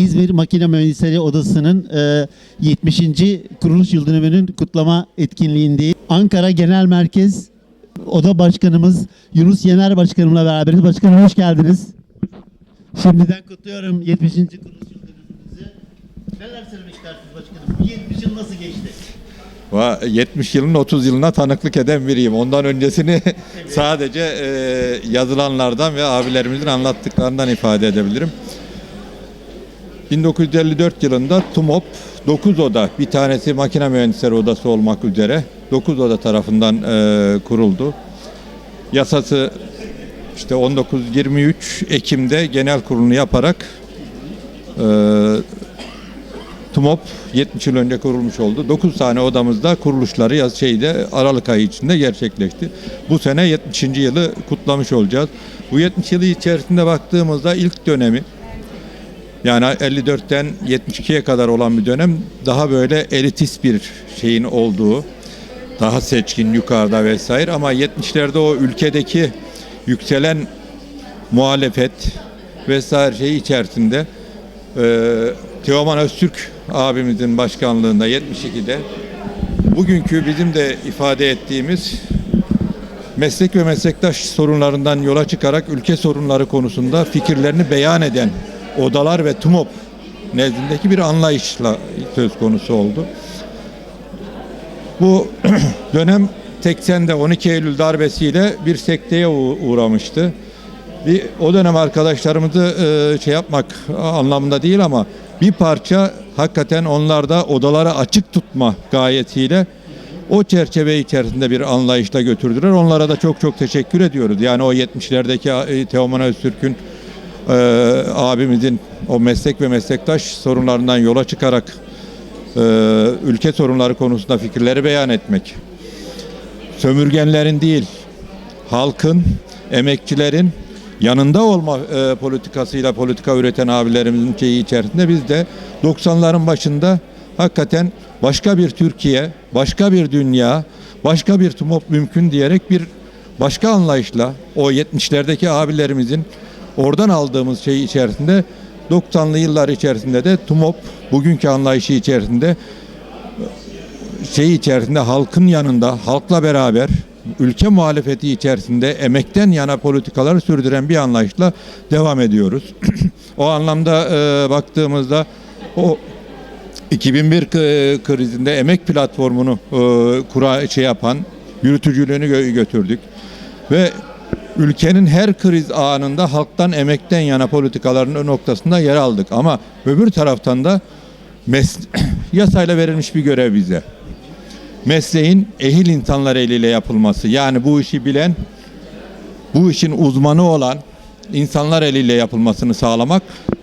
İzmir Makine Mühendisleri Odası'nın e, 70. kuruluş yıl dönümünün kutlama etkinliğindeyiz. Ankara Genel Merkez Oda Başkanımız Yunus Yener Başkanımla beraberiz. Başkanım hoş geldiniz. Şimdiden kutluyorum 70. kuruluş yıl dönümünüzü. Neler söylemek istersiniz başkanım? Bu 70 yıl nasıl geçti? Va- 70 yılın 30 yılına tanıklık eden biriyim. Ondan öncesini sadece e, yazılanlardan ve abilerimizin anlattıklarından ifade edebilirim. 1954 yılında TUMOP 9 oda, bir tanesi makine mühendisleri odası olmak üzere 9 oda tarafından e, kuruldu. Yasası işte 19-23 Ekim'de genel kurulunu yaparak e, TUMOP 70 yıl önce kurulmuş oldu. 9 tane odamızda kuruluşları yaz şeyde Aralık ayı içinde gerçekleşti. Bu sene 70. yılı kutlamış olacağız. Bu 70 yılı içerisinde baktığımızda ilk dönemi yani 54'ten 72'ye kadar olan bir dönem daha böyle elitist bir şeyin olduğu, daha seçkin yukarıda vesaire. Ama 70'lerde o ülkedeki yükselen muhalefet vesaire şey içerisinde ee, Teoman Öztürk abimizin başkanlığında 72'de bugünkü bizim de ifade ettiğimiz meslek ve meslektaş sorunlarından yola çıkarak ülke sorunları konusunda fikirlerini beyan eden odalar ve TUMOP nezdindeki bir anlayışla söz konusu oldu. Bu dönem 80'de 12 Eylül darbesiyle bir sekteye uğ- uğramıştı. Bir, o dönem arkadaşlarımızı e, şey yapmak anlamında değil ama bir parça hakikaten onlar da odaları açık tutma gayetiyle o çerçeve içerisinde bir anlayışla götürdüler. Onlara da çok çok teşekkür ediyoruz. Yani o 70'lerdeki e, Teoman Öztürk'ün e, abimizin o meslek ve meslektaş sorunlarından yola çıkarak e, ülke sorunları konusunda fikirleri beyan etmek. Sömürgenlerin değil, halkın, emekçilerin yanında olma e, politikasıyla politika üreten abilerimizin şeyi içerisinde biz de 90'ların başında hakikaten başka bir Türkiye, başka bir dünya, başka bir TUMOP mümkün diyerek bir başka anlayışla o 70'lerdeki abilerimizin oradan aldığımız şey içerisinde 90'lı yıllar içerisinde de TUMOP bugünkü anlayışı içerisinde şey içerisinde halkın yanında halkla beraber ülke muhalefeti içerisinde emekten yana politikaları sürdüren bir anlayışla devam ediyoruz. o anlamda e, baktığımızda o 2001 k- krizinde emek platformunu e, kura şey yapan yürütücülüğünü gö- götürdük ve ülkenin her kriz anında halktan emekten yana politikaların noktasında yer aldık ama öbür taraftan da yasayla verilmiş bir görev bize mesleğin ehil insanlar eliyle yapılması. Yani bu işi bilen, bu işin uzmanı olan insanlar eliyle yapılmasını sağlamak,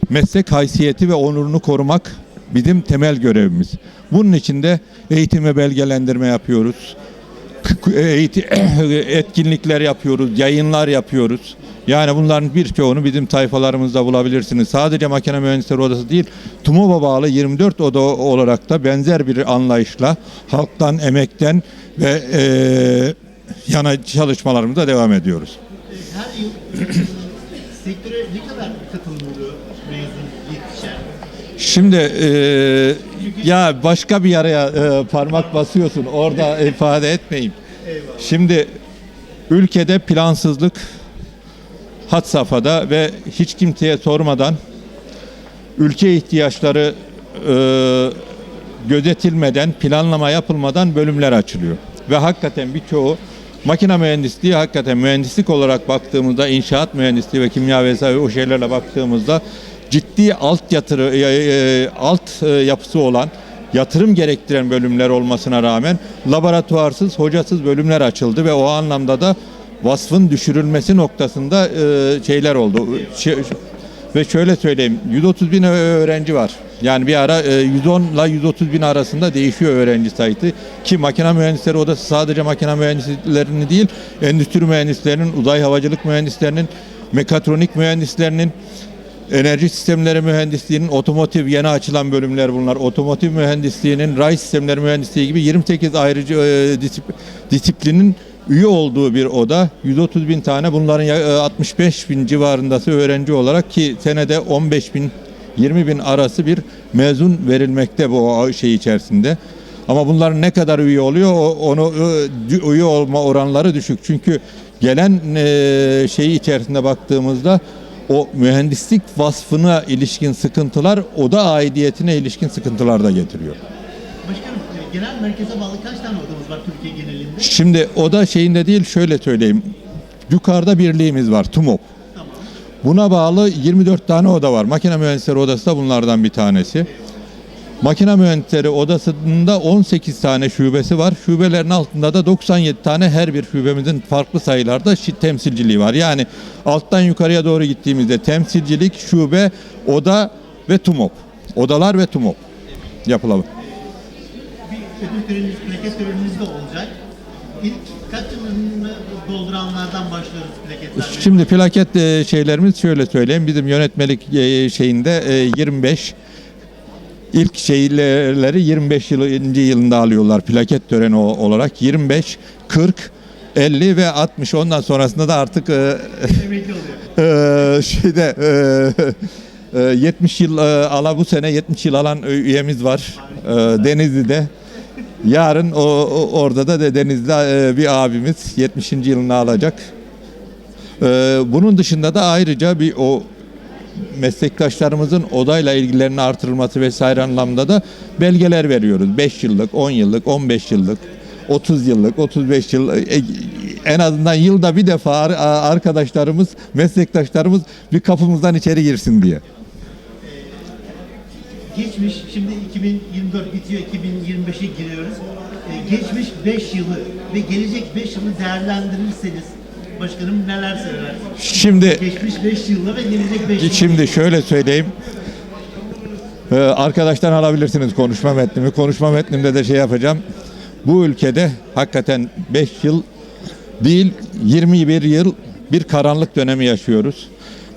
meslek haysiyeti ve onurunu korumak bizim temel görevimiz. Bunun için de eğitim ve belgelendirme yapıyoruz. Eğiti- etkinlikler yapıyoruz, yayınlar yapıyoruz. Yani bunların birçoğunu bizim sayfalarımızda bulabilirsiniz. Sadece makine mühendisleri odası değil, TUMOB'a bağlı 24 oda olarak da benzer bir anlayışla halktan, emekten ve eee yana çalışmalarımıza devam ediyoruz. Her yıl sektöre ne kadar katılım oluyor mezun yetişen? Şimdi eee, ya başka bir yaraya eee, parmak basıyorsun orada ifade etmeyeyim. Şimdi ülkede plansızlık hat safhada ve hiç kimseye sormadan ülke ihtiyaçları eee, gözetilmeden, planlama yapılmadan bölümler açılıyor. Ve hakikaten birçoğu makine mühendisliği hakikaten mühendislik olarak baktığımızda inşaat mühendisliği ve kimya vesaire o şeylerle baktığımızda ciddi alt yatırı e, e, alt e, yapısı olan yatırım gerektiren bölümler olmasına rağmen laboratuvarsız, hocasız bölümler açıldı ve o anlamda da vasfın düşürülmesi noktasında e, şeyler oldu. Şey- ve şöyle söyleyeyim 130 bin öğrenci var. Yani bir ara e, 110 ile 130 bin arasında değişiyor öğrenci sayısı. Ki makine mühendisleri odası sadece makine mühendislerini değil endüstri mühendislerinin, uzay havacılık mühendislerinin, mekatronik mühendislerinin, enerji sistemleri mühendisliğinin, otomotiv yeni açılan bölümler bunlar. Otomotiv mühendisliğinin, ray sistemleri mühendisliği gibi 28 ayrıcı e, disip- disiplinin üye olduğu bir oda. 130 bin tane bunların ya- e, 65 bin civarındası öğrenci olarak ki senede 15 bin 20 bin arası bir mezun verilmekte bu şey içerisinde. Ama bunların ne kadar üye oluyor onu e, üye olma oranları düşük. Çünkü gelen e, şeyi içerisinde baktığımızda o mühendislik vasfına ilişkin sıkıntılar o da aidiyetine ilişkin sıkıntılar da getiriyor. Başkanım e, genel merkeze bağlı kaç tane odamız var Türkiye genelinde? Şimdi o da şeyinde değil şöyle söyleyeyim. Yukarıda birliğimiz var TUMOP. Tamam. Buna bağlı 24 tane oda var. Makine mühendisleri odası da bunlardan bir tanesi. Makine mühendisleri odasında 18 tane şubesi var. Şubelerin altında da 97 tane her bir şubemizin farklı sayılarda temsilciliği var. Yani alttan yukarıya doğru gittiğimizde temsilcilik, şube, oda ve TUMOP. Odalar ve TUMOP yapılan. Bir ödül töreniniz, plaket töreniniz de olacak. İlk kaç yılını dolduranlardan başlıyoruz plaketler? Şimdi plaket e, şeylerimiz şöyle söyleyeyim. Bizim yönetmelik e, şeyinde e, 25 ilk şeyleri 25 yıl yılında alıyorlar plaket töreni olarak. 25, 40, 50 ve 60 ondan sonrasında da artık e, e, şeyde e, e, 70 yıl e, ala bu sene 70 yıl alan üyemiz var e, Denizli'de. Yarın o, o- orada da de Denizli'de e, bir abimiz 70. yılını alacak. E, bunun dışında da ayrıca bir o meslektaşlarımızın odayla ilgilerinin artırılması vesaire anlamda da belgeler veriyoruz. 5 yıllık, 10 yıllık, 15 yıllık, 30 yıllık, 35 yıl e, en azından yılda bir defa ar- arkadaşlarımız, meslektaşlarımız bir kapımızdan içeri girsin diye. Geçmiş, şimdi 2024 bitiyor, 2025'e giriyoruz. Ee, geçmiş 5 yılı ve gelecek 5 yılı değerlendirirseniz başkanım neler söylersiniz? Şimdi Geçmiş 5 yılla ve gelecek 5 yılla. Şimdi şöyle söyleyeyim. Ee, arkadaştan alabilirsiniz konuşma metnimi. Konuşma metnimde de şey yapacağım. Bu ülkede hakikaten 5 yıl değil 21 yıl bir karanlık dönemi yaşıyoruz.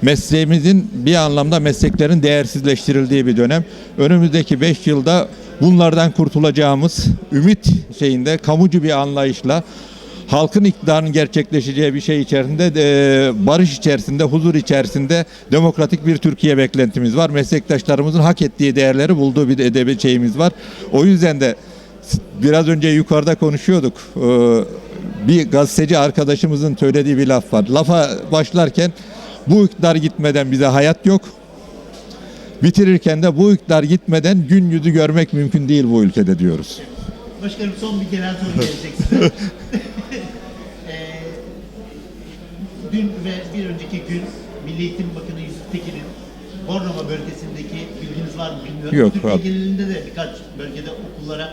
Mesleğimizin bir anlamda mesleklerin değersizleştirildiği bir dönem. Önümüzdeki 5 yılda bunlardan kurtulacağımız ümit şeyinde kamucu bir anlayışla halkın iktidarının gerçekleşeceği bir şey içerisinde e, barış içerisinde, huzur içerisinde demokratik bir Türkiye beklentimiz var. Meslektaşlarımızın hak ettiği değerleri bulduğu bir edebi şeyimiz var. O yüzden de biraz önce yukarıda konuşuyorduk. E, bir gazeteci arkadaşımızın söylediği bir laf var. Lafa başlarken bu iktidar gitmeden bize hayat yok. Bitirirken de bu iktidar gitmeden gün yüzü görmek mümkün değil bu ülkede diyoruz. Başkanım son bir genel soru gelecek size. Ee, dün ve bir önceki gün Milli Eğitim Bakanı Yusuf Tekin'in Bornova bölgesindeki bilginiz var mı bilmiyorum. Yok, Türkiye var. genelinde de birkaç bölgede okullara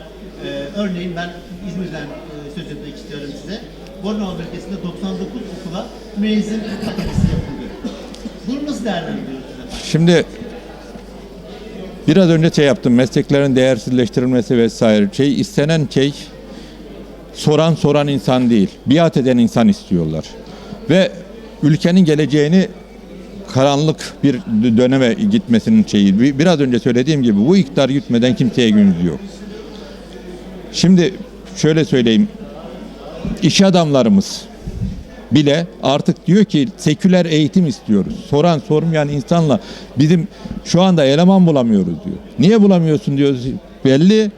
e, örneğin ben İzmir'den e, söz etmek istiyorum size. Bornova bölgesinde 99 okula müezzin akademisi yapıldı. Bunu nasıl değerlendiriyorsunuz efendim? Şimdi biraz önce şey yaptım mesleklerin değersizleştirilmesi vesaire şey istenen şey soran soran insan değil biat eden insan istiyorlar ve ülkenin geleceğini karanlık bir döneme gitmesinin şeyi Bir- biraz önce söylediğim gibi bu iktidar gitmeden kimseye günümüz yok. Şimdi şöyle söyleyeyim iş adamlarımız bile artık diyor ki seküler eğitim istiyoruz. Soran sormayan insanla bizim şu anda eleman bulamıyoruz diyor. Niye bulamıyorsun diyoruz. Belli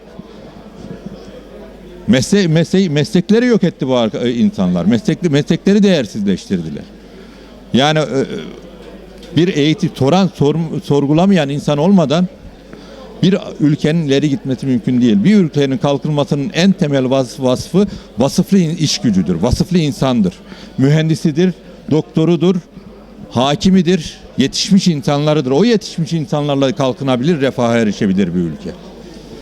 mesle mesle meslekleri yok etti bu insanlar. Meslekli meslekleri değersizleştirdiler. Yani e, bir eğitim soran sor- sorgulamayan insan olmadan bir ülkenin ileri gitmesi mümkün değil. Bir ülkenin kalkınmasının en temel vas- vasfı vasıflı iş gücüdür, vasıflı insandır. Mühendisidir, doktorudur, hakimidir, yetişmiş insanlarıdır. O yetişmiş insanlarla kalkınabilir, refaha erişebilir bir ülke.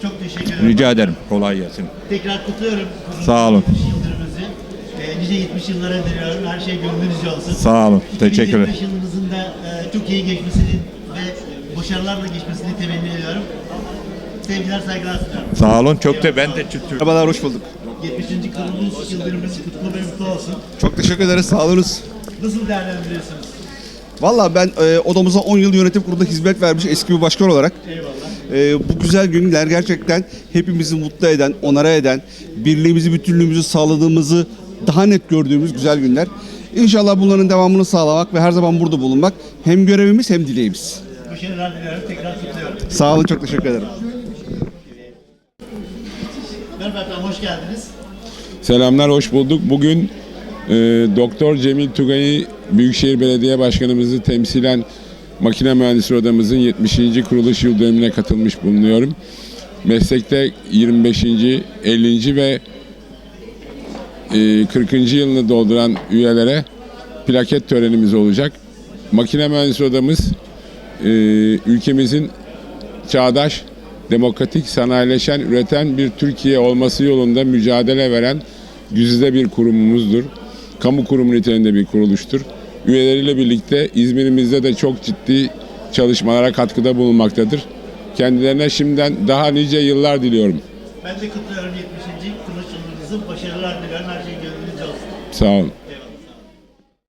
Çok teşekkür ederim. Rica ederim. Kolay gelsin. Tekrar kutluyorum. Sağ olun. 70 yıldönümünüzü. Nice 70 yıllara diliyorum. Her şey gönlünüzce olsun. Sağ olun. Teşekkür ederim. 2025 yılınızın da e, çok iyi geçmesini ve başarılarla geçmesini temenni ediyorum. Sevgiler, saygılar sunuyorum. Sağ olun. Çok da ben de Merhabalar, hoş bulduk. 70. kuruluş yıldönümünüz kutlu ve mutlu olsun. Çok teşekkür ederiz, sağ olunuz. Nasıl değerlendiriyorsunuz? Valla ben e, odamıza 10 yıl yönetim kurulunda hizmet vermiş eski bir başkan olarak Eyvallah. e, bu güzel günler gerçekten hepimizi mutlu eden, onara eden, birliğimizi, bütünlüğümüzü sağladığımızı daha net gördüğümüz güzel günler. İnşallah bunların devamını sağlamak ve her zaman burada bulunmak hem görevimiz hem dileğimiz. başarılar diliyorum. Tekrar kutluyorum. Sağ olun çok teşekkür ederim. Merhaba efendim, hoş geldiniz. Selamlar, hoş bulduk. Bugün e, Doktor Cemil Tugay'ı Büyükşehir Belediye Başkanımızı temsilen Makine Mühendisleri Odamızın 70. kuruluş yıl dönümüne katılmış bulunuyorum. Meslekte 25. 50. ve 40. yılını dolduran üyelere plaket törenimiz olacak. Makine Mühendisleri Odamız e, ülkemizin çağdaş, demokratik, sanayileşen, üreten bir Türkiye olması yolunda mücadele veren güzide bir kurumumuzdur. Kamu kurumu niteliğinde bir kuruluştur. Üyeleriyle birlikte İzmir'imizde de çok ciddi çalışmalara katkıda bulunmaktadır. Kendilerine şimdiden daha nice yıllar diliyorum. Ben de kutluyorum 70. kuruluş yılınızı. Başarılar diliyorum. Her şey gönlünüzce olsun. Sağ olun.